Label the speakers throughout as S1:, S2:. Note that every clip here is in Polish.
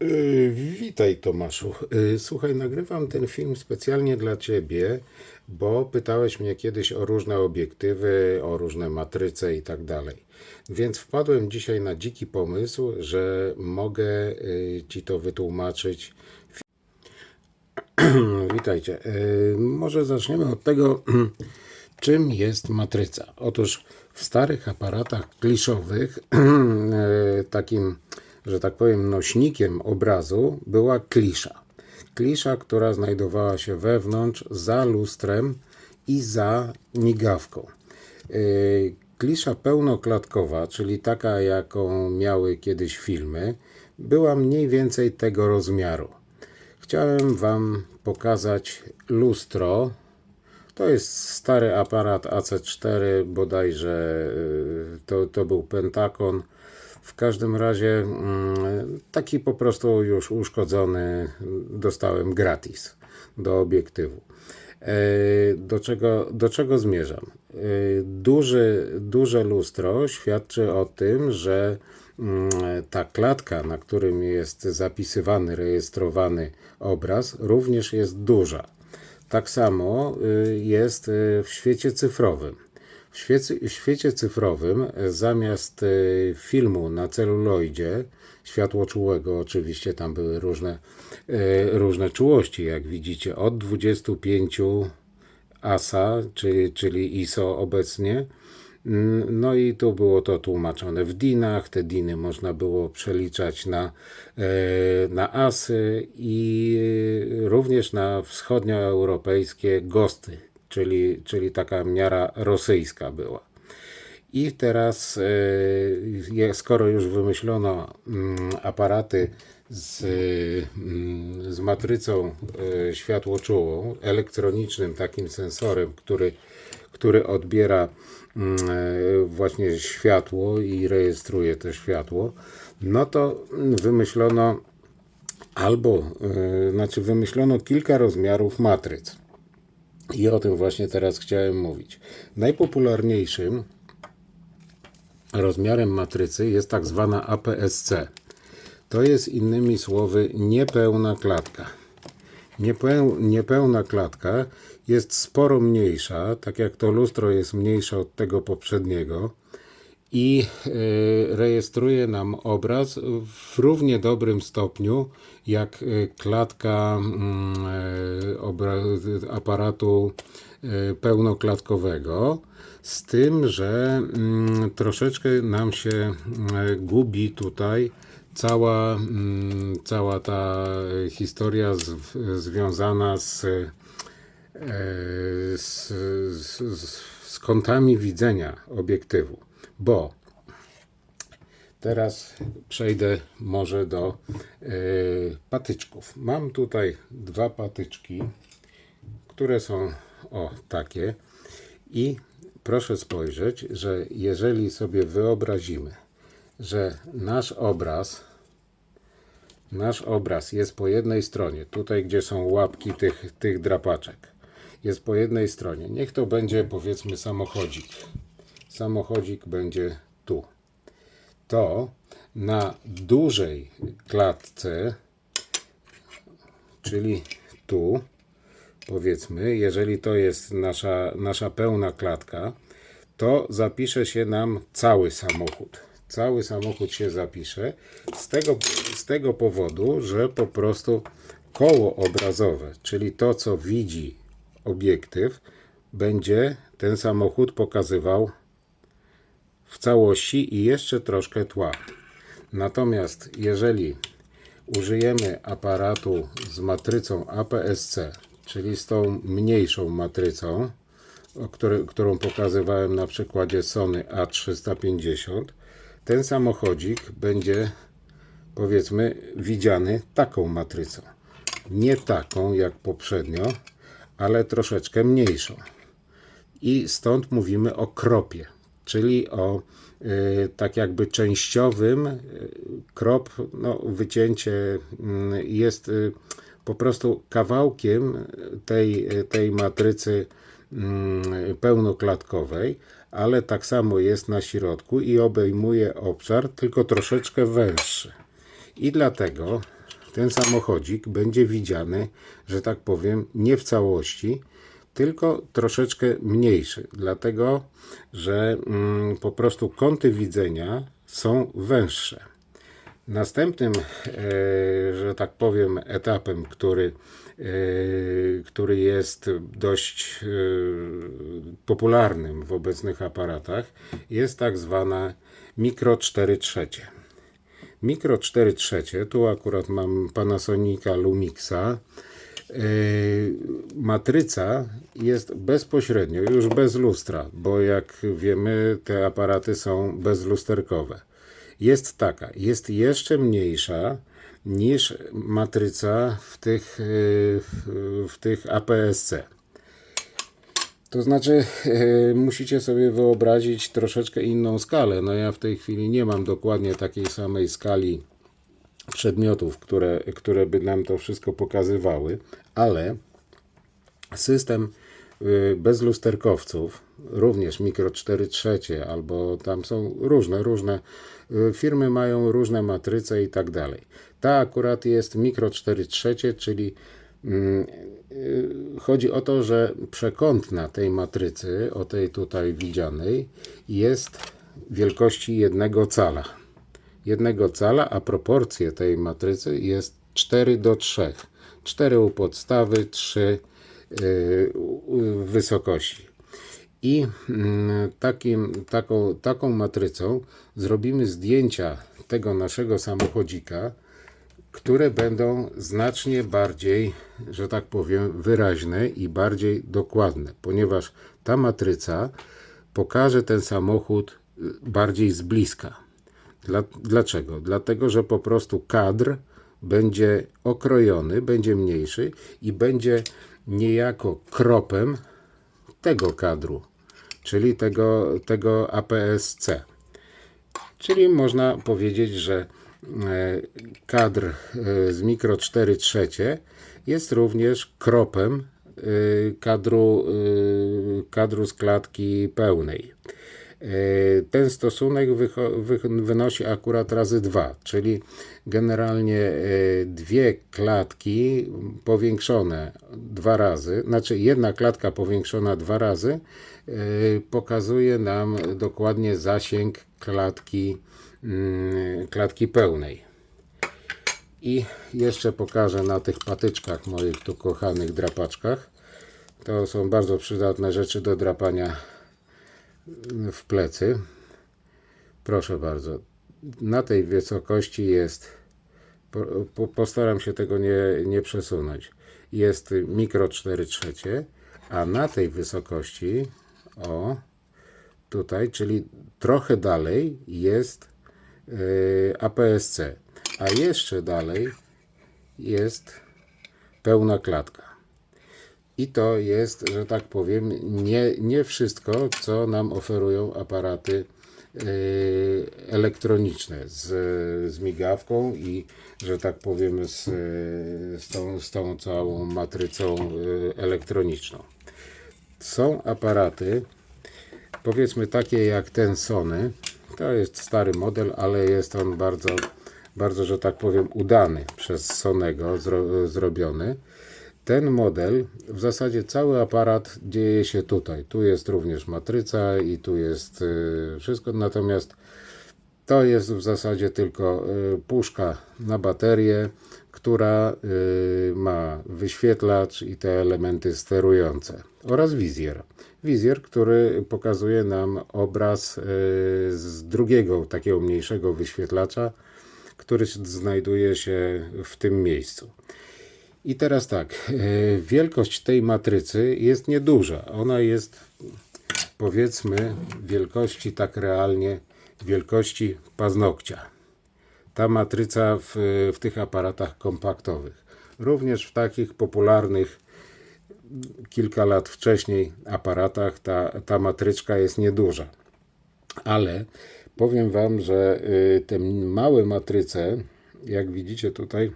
S1: Yy, Witaj Tomaszu. Yy, Słuchaj, nagrywam ten film specjalnie dla Ciebie, bo pytałeś mnie kiedyś o różne obiektywy, o różne matryce i tak dalej. Więc wpadłem dzisiaj na dziki pomysł, że mogę yy, Ci to wytłumaczyć. Witajcie. Może zaczniemy od tego, czym jest matryca. Otóż w starych aparatach kliszowych takim że tak powiem, nośnikiem obrazu była klisza. Klisza, która znajdowała się wewnątrz, za lustrem i za migawką. Yy, Klisza pełnoklatkowa, czyli taka, jaką miały kiedyś filmy, była mniej więcej tego rozmiaru. Chciałem Wam pokazać lustro. To jest stary aparat AC4, bodajże yy, to, to był Pentakon. W każdym razie mm, taki po prostu już uszkodzony dostałem gratis do obiektywu. E, Do czego, do czego zmierzam? E, Duży, duże lustro świadczy o tym, że mm, ta klatka, na którym jest zapisywany, rejestrowany obraz, również jest duża. Tak samo y, jest y, w świecie cyfrowym. W świecie, w świecie cyfrowym e, zamiast e, filmu na celuloidzie, światłoczułego oczywiście, tam były różne, e, różne czułości, jak widzicie, od 25 ASA, czyli, czyli ISO obecnie. Mm, No i tu było to tłumaczone w dinach. Te diny można było przeliczać na, na asy i również na wschodnioeuropejskie gosty, czyli, czyli taka miara rosyjska była. I teraz, e, skoro już wymyślono mm, aparaty z, mm, z matrycą e, światłoczułą, elektronicznym takim sensorem, który, który odbiera mm, e, właśnie światło i rejestruje to światło, no to wymyślono albo, znaczy wymyślono kilka rozmiarów matryc. I o tym właśnie teraz chciałem mówić. Najpopularniejszym rozmiarem matrycy jest tak zwana APS-C. To jest innymi słowy niepełna klatka. Niepeł, niepełna klatka jest sporo mniejsza, tak jak to lustro jest mniejsze od tego poprzedniego i e, rejestruje nam obraz w równie dobrym stopniu jak e, klatka mm, obra- aparatu pełnoklatkowego, z tym, że mm, troszeczkę nam się gubi tutaj cała, mm, cała ta historia z, związana z, z, z, z kątami widzenia obiektywu, bo teraz przejdę może do e, patyczków. Mam tutaj dwa patyczki, które są o takie i proszę spojrzeć, że jeżeli sobie wyobrazimy, że nasz obraz nasz obraz jest po jednej stronie, tutaj gdzie są łapki tych, tych drapaczek, jest po jednej stronie. Niech to będzie powiedzmy samochodzik. Samochodzik będzie tu. To na dużej klatce, czyli tu, powiedzmy, jeżeli to jest nasza, nasza pełna klatka, to zapisze się nam cały samochód. Cały samochód się zapisze z tego, z tego powodu, że po prostu koło obrazowe, czyli to, co widzi obiektyw, będzie ten samochód pokazywał w całości i jeszcze troszkę tła. Natomiast jeżeli użyjemy aparatu z matrycą APS-C, czyli z tą mniejszą matrycą, o której, którą pokazywałem na przykładzie Sony A350, ten samochodzik będzie powiedzmy widziany taką matrycą. Nie taką jak poprzednio, ale troszeczkę mniejszą. I stąd mówimy o kropie, czyli o y, tak jakby częściowym y, krop, no, wycięcie y, jest po prostu kawałkiem tej, tej matrycy pełnoklatkowej, ale tak samo jest na środku i obejmuje obszar, tylko troszeczkę węższy. I dlatego ten samochodzik będzie widziany, że tak powiem, nie w całości, tylko troszeczkę mniejszy, dlatego że mm, po prostu kąty widzenia są węższe. Następnym, e, że tak powiem, etapem, który, e, który jest dość e, popularnym w obecnych aparatach, jest tak zwana mikro 4 trzecie. Mikro 4 trzecie, tu akurat mam Panasonica Lumixa. Matryca jest bezpośrednio, już bez lustra, bo jak wiemy, te aparaty są bezlusterkowe jest taka, jest jeszcze mniejsza niż matryca w tych, yy, w tych APS-C. To znaczy, yy, musicie sobie wyobrazić troszeczkę inną skalę. No ja w tej chwili nie mam dokładnie takiej samej skali przedmiotów, które, które by nam to wszystko pokazywały, ale system yy, bez lusterkowców, również mikro 4 trzecie, albo tam są różne, różne y, firmy mają różne matryce i tak dalej. Ta akurat jest mikro 4 trzecie, czyli mm, y, chodzi o to, że przekątna tej matrycy, o tej tutaj widzianej, jest wielkości jednego cala. Jednego cala, a proporcje tej matrycy jest 4 do 3. 4 u podstawy, 3 w wysokości. I mm, takim, taką, taką matrycą zrobimy zdjęcia tego naszego samochodzika, które będą znacznie bardziej, że tak powiem, wyraźne i bardziej dokładne, ponieważ ta matryca pokaże ten samochód y, bardziej z bliska. Dla, dlaczego? Dlatego, że po prostu kadr będzie okrojony, będzie mniejszy i będzie niejako kropem tego kadru czyli tego, tego APS-C. Czyli można powiedzieć, że e, kadr e, z mikro 4 trzecie jest również kropem e, kadru, kadru z klatki pełnej. Ten stosunek wynosi akurat razy 2, czyli generalnie dwie klatki powiększone dwa razy, znaczy jedna klatka powiększona dwa razy Y, pokazuje nam dokładnie zasięg klatki, mm, klatki pełnej. I jeszcze pokażę na tych patyczkach moich tu kochanych drapaczkach. To są bardzo przydatne rzeczy do drapania w plecy. Proszę bardzo. Na tej wysokości jest, postaram się tego nie, nie przesunąć, jest mikro 4 trzecie, a na tej wysokości o, tutaj, czyli trochę dalej jest yy, APS-C, a jeszcze dalej jest pełna klatka. I to jest, że tak powiem, nie, nie wszystko, co nam oferują aparaty yy, elektroniczne z, z migawką i, że tak powiem, z, z, tą, z tą całą matrycą yy, elektroniczną. Są aparaty, powiedzmy takie jak ten Sony. To jest stary model, ale jest on bardzo, bardzo że tak powiem, udany przez Sonego zro, zrobiony. Ten model, w zasadzie cały aparat dzieje się tutaj. Tu jest również matryca i tu jest y, wszystko, natomiast to jest w zasadzie tylko y, puszka na baterię, która y, ma wyświetlacz i te elementy sterujące oraz wizjer. Wizjer, który pokazuje nam obraz z drugiego takiego mniejszego wyświetlacza, który znajduje się w tym miejscu. I teraz tak, wielkość tej matrycy jest nieduża. Ona jest powiedzmy wielkości tak realnie wielkości paznokcia. Ta matryca w, w tych aparatach kompaktowych. Również w takich popularnych kilka lat wcześniej aparatach ta, ta matryczka jest nieduża. Ale powiem Wam, że y, te małe matryce, jak widzicie tutaj,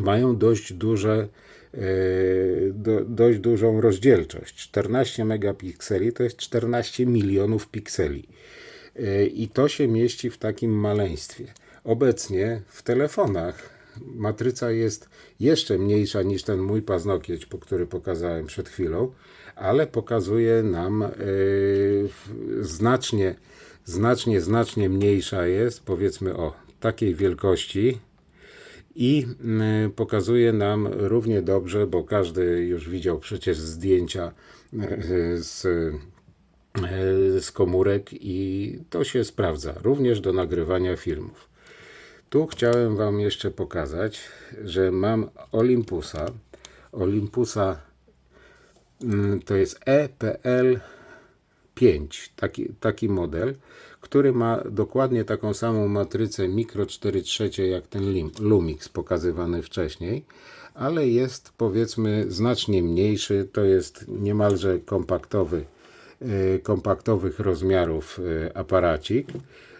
S1: mają dość duże y, do, dość dużą rozdzielczość. 14 megapikseli to jest 14 milionów pikseli. I to się mieści w takim maleństwie. Obecnie w telefonach matryca jest jeszcze mniejsza niż ten mój paznokieć, po który pokazałem przed chwilą, ale pokazuje nam e, znacznie, znacznie, znacznie mniejsza jest, powiedzmy o takiej wielkości i mm, pokazuje nam równie dobrze, bo każdy już widział przecież zdjęcia e, z, e, z komórek i to się sprawdza, również do nagrywania filmów. Tu chciałem Wam jeszcze pokazać, że mam Olympusa. Olympusa mm, to jest EPL 5, taki, taki model, który ma dokładnie taką samą matrycę mikro 4 trzecie jak ten Lumix pokazywany wcześniej, ale jest powiedzmy znacznie mniejszy, to jest niemalże kompaktowy, e, kompaktowych rozmiarów e, aparacik,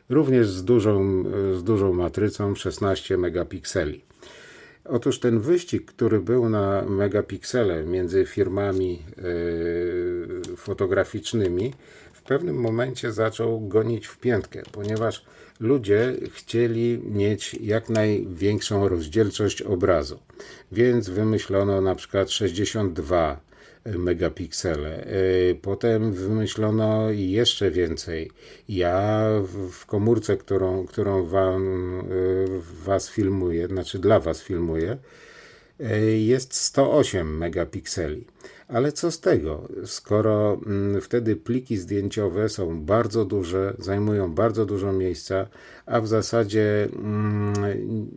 S1: również z dużą, z dużą matrycą 16 megapikseli. Otóż ten wyścig, który był na megapiksele między firmami e, fotograficznymi, pewnym momencie zaczął gonić w piętkę, ponieważ ludzie chcieli mieć jak największą rozdzielczość obrazu. Więc wymyślono na przykład 62 megapiksele. E, Potem wymyślono jeszcze więcej. Ja w- komórce, którą, którą wam, e, was filmuję, znaczy dla was filmuję, jest 108 megapikseli. Ale co z tego, skoro mm, wtedy pliki zdjęciowe są bardzo duże, zajmują bardzo dużo miejsca, a w zasadzie mm,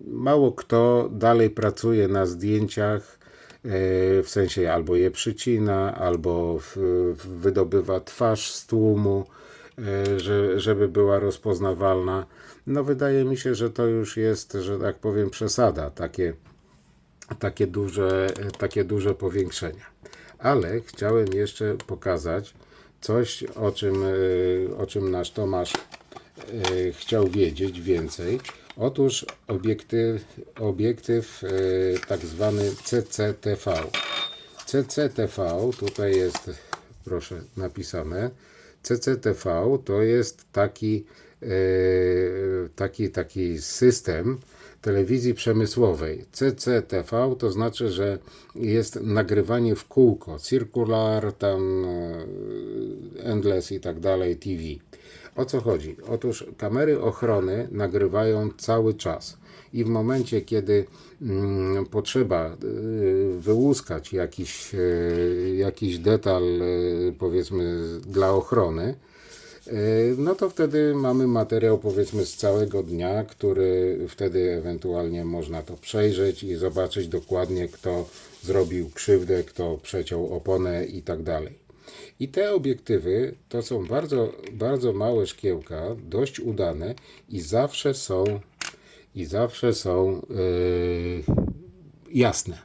S1: mało kto dalej pracuje na zdjęciach, e, w sensie albo je przycina, albo wydobywa twarz z tłumu, e, że, żeby była rozpoznawalna. No wydaje mi się, że to już jest, że tak powiem, przesada, takie takie duże, takie duże powiększenia. Ale chciałem jeszcze pokazać coś, o czym, e, o czym nasz Tomasz e, chciał wiedzieć więcej. Otóż obiektyw, obiektyw e, tak zwany CCTV. CCTV, tutaj jest, proszę, napisane. CCTV to jest taki, taki, taki system telewizji przemysłowej. CCTV to znaczy, że jest nagrywanie w kółko, circular, tam e, endless i tak dalej, TV. O co chodzi? Otóż kamery ochrony nagrywają cały czas i w momencie, kiedy mm, potrzeba y, wyłuskać jakiś, y, jakiś detal, powiedzmy, dla ochrony, no to wtedy mamy materiał, powiedzmy, z całego dnia, który wtedy ewentualnie można to przejrzeć i zobaczyć dokładnie, kto zrobił krzywdę, kto przeciął oponę i tak dalej. I te obiektywy to są bardzo, bardzo małe szkiełka, dość udane i zawsze są i zawsze są yy, jasne.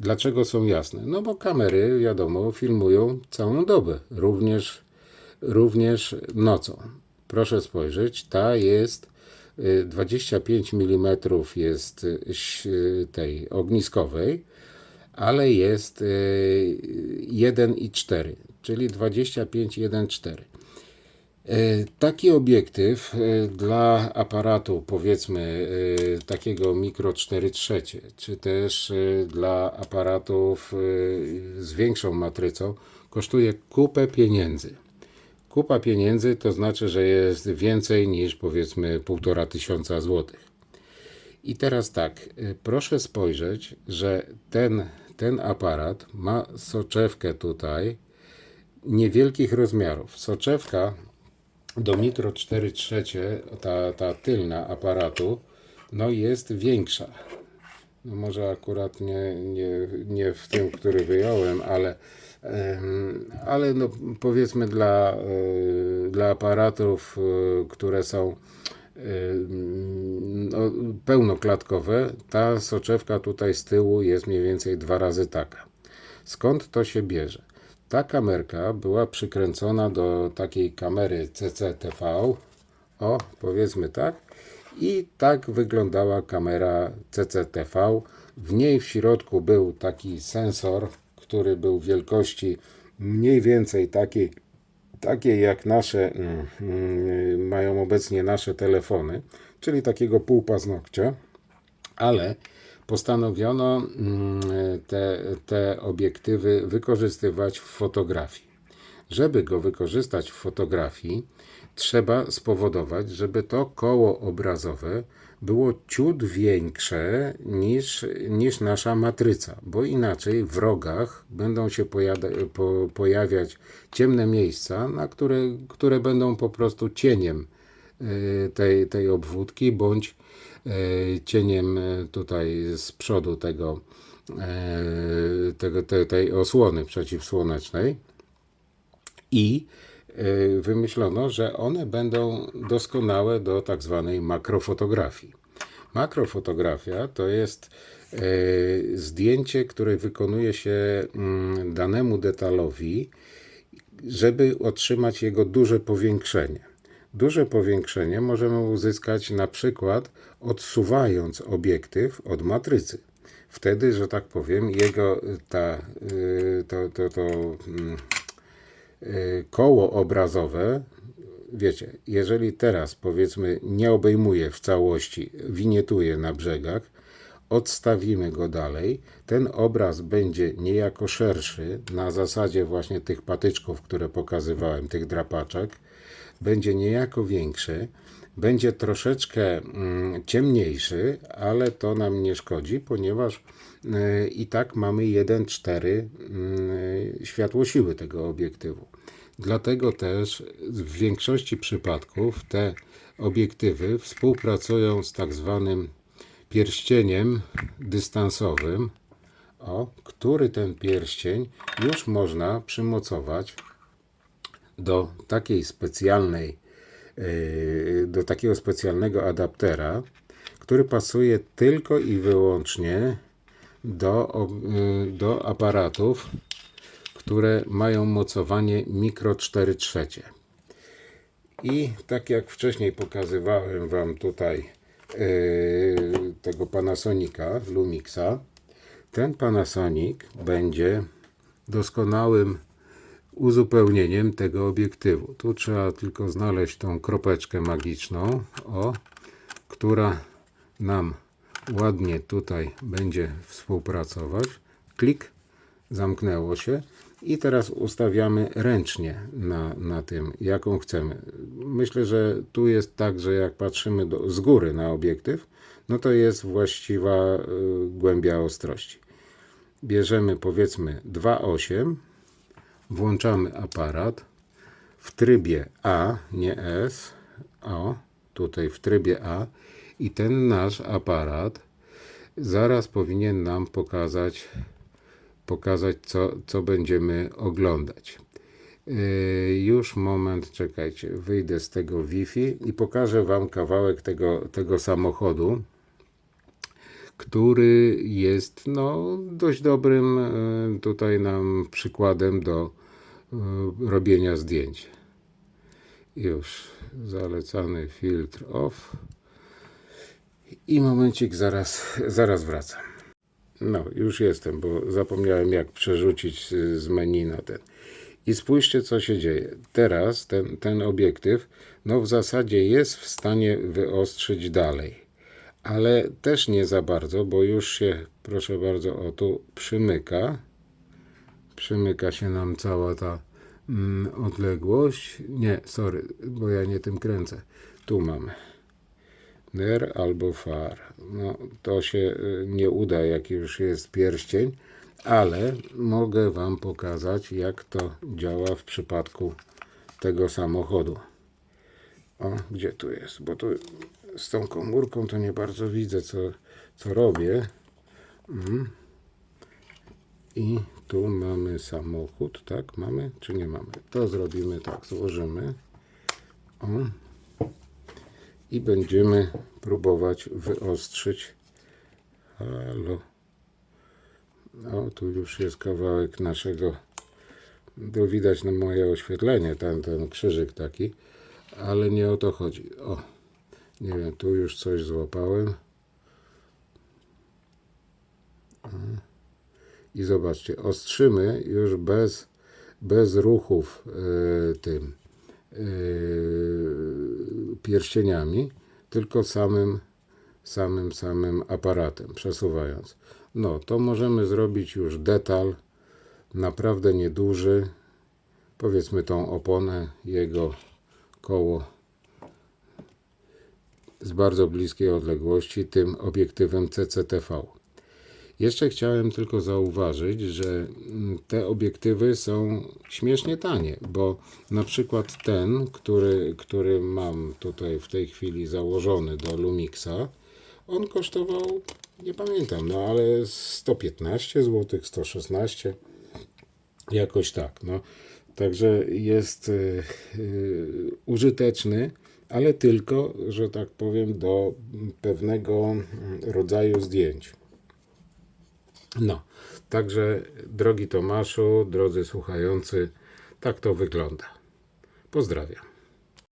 S1: Dlaczego są jasne? No bo kamery, wiadomo, filmują całą dobę, również, również nocą. Proszę spojrzeć, ta jest y, 25 mm jest y, ś- tej ogniskowej, ale jest y, 1,4, czyli 25 1,4. E, Taki obiektyw dla aparatu, powiedzmy, takiego mikro 4 trzecie, czy też dla aparatów z większą matrycą, kosztuje kupę pieniędzy. Kupa pieniędzy to znaczy, że jest więcej niż powiedzmy półtora tysiąca złotych. I teraz tak, y, proszę spojrzeć, że ten, ten aparat ma soczewkę tutaj niewielkich rozmiarów. Soczewka do mikro 4 trzecie, ta, ta tylna aparatu, no jest większa. No może akurat nie, nie, nie w tym, który wyjąłem, ale, ale no powiedzmy dla, e, dla aparatów, e, które są em, no, pełnoklatkowe, ta soczewka tutaj z tyłu jest mniej więcej dwa razy taka. Skąd to się bierze? Ta kamerka była przykręcona do takiej kamery CCTV, o powiedzmy tak, i tak wyglądała kamera CCTV. W niej w środku był taki sensor, który był wielkości mniej więcej takiej, takiej jak nasze mm, mm, mają obecnie nasze telefony, czyli takiego półpaznokcia ale postanowiono mm, te, te obiektywy wykorzystywać w fotografii. Żeby go wykorzystać w fotografii, trzeba spowodować, żeby to koło obrazowe było ciut większe niż, niż nasza matryca, bo inaczej w rogach będą się po, pojawiać ciemne miejsca, na które, które będą po prostu cieniem y, tej, tej obwódki, bądź y, cieniem y, tutaj z przodu tego, tego, tej, osłony przeciwsłonecznej. I wymyślono, że one będą doskonałe do tak zwanej makrofotografii. Makrofotografia to jest y, zdjęcie, które wykonuje się mm, danemu detalowi, żeby otrzymać jego duże powiększenie. Duże powiększenie możemy uzyskać na przykład odsuwając obiektyw od matrycy. Wtedy, że tak powiem, jego ta, y, to, to, to mm, y, koło obrazowe, wiecie, jeżeli teraz powiedzmy nie obejmuje w całości, winietuje na brzegach, odstawimy go dalej, ten obraz będzie niejako szerszy na zasadzie właśnie tych patyczków, które pokazywałem, tych drapaczek, będzie niejako większy, będzie troszeczkę mm, ciemniejszy, ale to nam nie szkodzi, ponieważ y, i tak mamy 1,4 y, światło siły tego obiektywu. Dlatego też w większości przypadków te obiektywy współpracują z tak zwanym pierścieniem dystansowym, o, który ten pierścień już można przymocować do takiej specjalnej, yy, do takiego specjalnego adaptera, który pasuje tylko i wyłącznie do, yy, do aparatów, które mają mocowanie mikro 4 trzecie. I tak jak wcześniej pokazywałem Wam tutaj yy, tego Panasonica Lumixa, ten Panasonic będzie doskonałym uzupełnieniem tego obiektywu. Tu trzeba tylko znaleźć tą kropeczkę magiczną, o, która nam ładnie tutaj będzie współpracować. Klik, zamknęło się i teraz ustawiamy ręcznie na, na tym, jaką chcemy. Myślę, że tu jest tak, że jak patrzymy do, z góry na obiektyw, no to jest właściwa y, głębia ostrości. Bierzemy powiedzmy 2,8 włączamy aparat w trybie A, nie S, o, tutaj w trybie A i ten nasz aparat zaraz powinien nam pokazać, pokazać co, co będziemy oglądać. Yy, już moment, czekajcie, wyjdę z tego Wi-Fi i pokażę Wam kawałek tego, tego samochodu, który jest no, dość dobrym e, tutaj nam przykładem do e, robienia zdjęć. Już zalecany filtr off. I momencik, zaraz, zaraz wracam. No, już jestem, bo zapomniałem jak przerzucić z z menu na ten. I spójrzcie, co się dzieje. Teraz ten, ten obiektyw, no w zasadzie jest w stanie wyostrzyć dalej ale też nie za bardzo, bo już się, proszę bardzo, o tu przymyka. Przymyka się nam cała ta mm, odległość. Nie, sorry, bo ja nie tym kręcę. Tu mamy. NER albo FAR. No, to się y, nie uda, jak już jest pierścień, ale mogę Wam pokazać, jak to działa w przypadku tego samochodu. O, gdzie tu jest? Bo tu z tą komórką to nie bardzo widzę, co, co robię. Mm. I tu mamy samochód, tak? Mamy czy nie mamy? To zrobimy tak, złożymy. O. I będziemy próbować wyostrzyć. Halo. O, tu już jest kawałek naszego. To widać na moje oświetlenie, ten, ten krzyżyk taki, ale nie o to chodzi. O. Nie wiem, tu już coś złapałem. I zobaczcie, ostrzymy już bez, bez ruchów y, tym pierścieniami, tylko samym, samym, samym aparatem, przesuwając. No, to możemy zrobić już detal, naprawdę nieduży. Powiedzmy tą oponę, jego koło z bardzo bliskiej odległości tym obiektywem CCTV. Jeszcze chciałem tylko zauważyć, że mm, te obiektywy są śmiesznie tanie, bo na przykład ten, który, który mam tutaj w tej chwili założony do Lumixa, on kosztował, nie pamiętam, no ale 115 zł, 116 Jakoś tak, no. Także jest y, y, użyteczny, ale tylko, że tak powiem, do pewnego rodzaju zdjęć. No, także drogi Tomaszu, drodzy słuchający, tak to wygląda. Pozdrawiam.